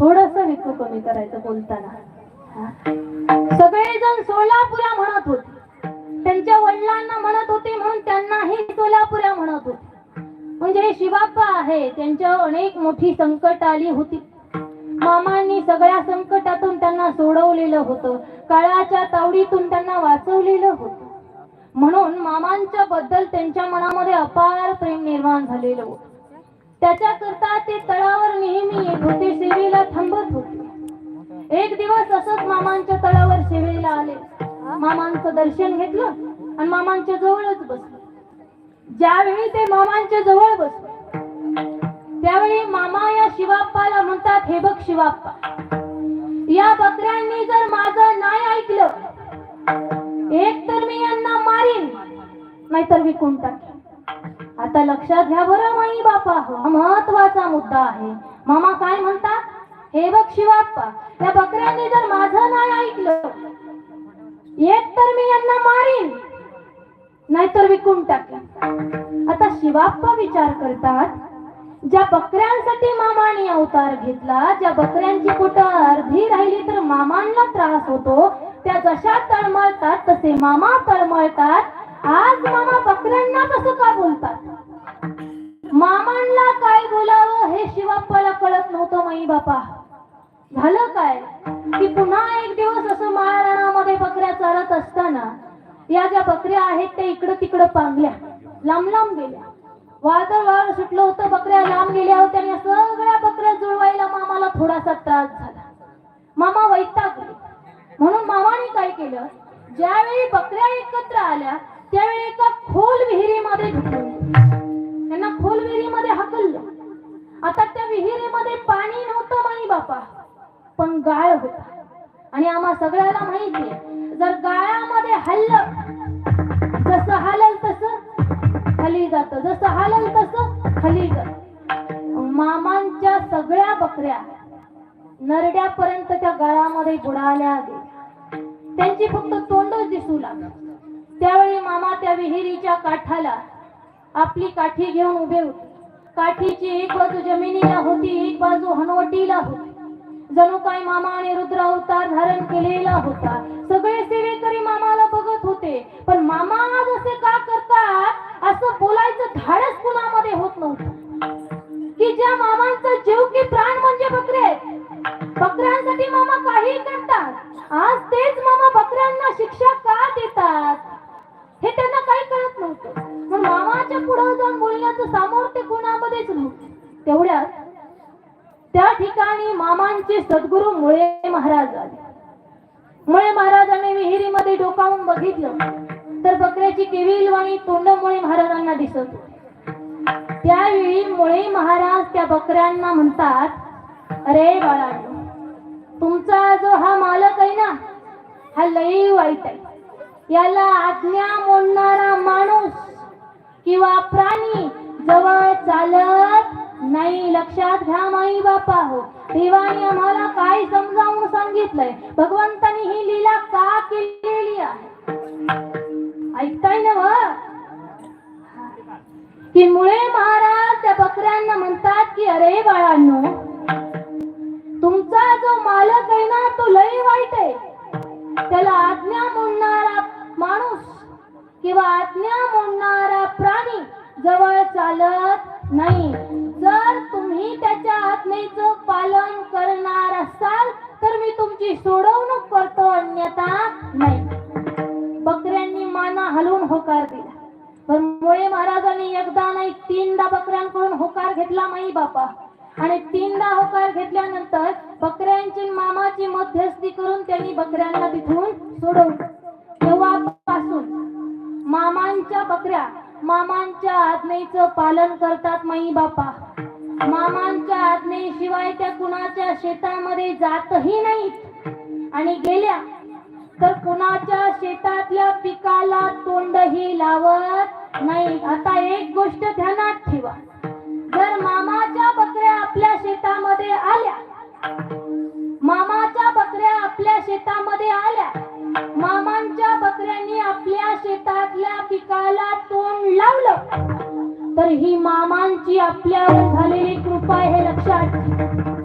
थोडस विकू कमी करायचं बोलताना. सगळेजण सोलापुरा म्हणत होते. त्यांच्या वडिलांना म्हणत होते म्हणून त्यांनाही सोलापुरा म्हणत होते. म्हणजे हे शिवाप्पा आहे त्यांच्यावर अनेक मोठी संकट आली होती. मामांनी सगळ्या संकटातून त्यांना सोडवलेलं होतं. काळाच्या तावडीतून त्यांना वाचवलेलं होतं. म्हणून मामांच्या बद्दल त्यांच्या मनामध्ये अपार प्रेम निर्माण झालेलं होतं. त्याच्याकरता ते तळावर नेहमी होते सेवेला थांबत होते एक दिवस असंच मामांच्या तळावर सेवेला आले. मामांचं दर्शन घेतलं आणि मामांच्या जवळच बसले. ज्यावेळी ते मामांच्या जवळ बसले त्यावेळी मामा या शिवाप्पाला म्हणतात हे बघ शिवाप्पा या बकऱ्यांनी जर माझं नाही ऐकलं एक तर मी यांना मारीन नाहीतर विकून टाकेन. आता लक्षात घ्या बरं माई बापा हा महत्त्वाचा मुद्दा आहे. मामा काय म्हणतात? हे बघ शिवाप्पा या बकऱ्यांनी जर माझं नाही ऐकलं एक तर मी यांना मारीन नाहीतर विकून टाकेन. आता शिवाप्पा विचार करतात ज्या बकऱ्यांसाठी मामाने अवतार घेतला ज्या बकऱ्यांची कुठं अर्धी राहिली तर मामांना त्रास होतो त्या जशा तळमळतात तसे मामा तळमळतात. आज मामा बकऱ्यांना कसं का बोलतात? नाही बापा झालं काय? की पुन्हा एक दिवस असं माळरानामध्ये बकऱ्या चालत असताना या ज्या बकऱ्या आहेत त्या इकडं तिकडं पांगल्या लांब लांब गेल्या. वादळ वाळ सुटलं होतं बकऱ्या लांब गेल्या होत्या आणि सगळ्या बकऱ्या जुळवायला मामाला थोडासा त्रास झाला. मामा वैतागले म्हणून मामाने काय केलं? ज्यावेळी बकऱ्या एकत्र आल्या त्यावेळी एका खोल विहिरीमध्ये ढुकवलं त्यांना खोल विहिरीमध्ये हाकललं. आता त्या विहिरीमध्ये पाणी नव्हतं माई बापा. पण गाळ होता. आणि आम्हा सगळ्याला माहिती जर गाळामध्ये हल्लं जसं हालल तस खाली जात जसं हालल तस खाली जात. मामांच्या सगळ्या बकऱ्या नरड्यापर्यंत त्या गळामध्ये बुडाल्या त्यांची फक्त तोंडच दिसू लागली. त्यावेळी मामा त्या विहिरीच्या काठाला आपली काठी घेऊन उभे होते. काठीची एक बाजू जमिनीला होती एक बाजू हनवटीला होती. जणू काय मामाने रुद्र अवतार धारण केलेला होता. सगळे सेवेकरी मामाला बघत होते. पण मामा आज असे का करतात असं बोलायचं धाडस कुणामध्ये होत नव्हतं. नव्हतं त्या ठिकाणी मामांचे सद्गुरू मुळे महाराज आले. मुळे महाराजांनी विहिरीमध्ये डोकावून बघितलं. तर बकऱ्याची केविलवाणी तोंड मुळे महाराजांना दिसत त्यावेळी मुळे महाराज त्या बकऱ्यांना म्हणतात अरे बाळा तुमचा जो हा मालक आहे ना हा लई वाईट आहे. याला आज्ञा मोडणारा माणूस किंवा प्राणी जवळ चालत नाही लक्षात घ्या माई बापा. हो देवाने आम्हाला काय समजावून सांगितलंय? भगवंतानी ही लीला का केलेली आहे? ऐकताय ना कि मुळे महाराज त्या बकऱ्यांना म्हणतात की अरे बाळांनो तुमचा जो मालक आहे ना तो लय वाईट आहे. त्याला आज्ञा मोडणारा माणूस किंवा आज्ञा मोडणारा प्राणी जवळ चालत नाही. जर तुम्ही त्याच्या आज्ञेचं पालन करणार असाल तर मी तुमची सोडवणूक करतो अन्यथा नाही. बकऱ्यांनी माना हलवून होकार दिला. पण मुळे महाराजांनी एकदा नाही तीनदा बकऱ्यांकडून होकार घेतला माई बापा. आणि तीनदा होकार घेतल्यानंतर बकऱ्यांची मामाची मध्यस्थी करून त्यांनी बकऱ्यांना तिथून सोडवलं. तेव्हापासून मामांच्या बकऱ्या मामांच्या आज्ञेचं पालन करतात माई बापा. मामांच्या आज्ञेशिवाय त्या कुणाच्या शेतामध्ये जातही नाहीत. आणि गेल्या तर कुणाच्या शेतातल्या पिकाला तोंडही लावत नाही आता एक गोष्ट ध्यानात ठेवा. मामांच्या आपल्या शेतातल्या पिकाला तोंड लावलं. तर ही मामांची आपल्यावर झालेली कृपा हे लक्षात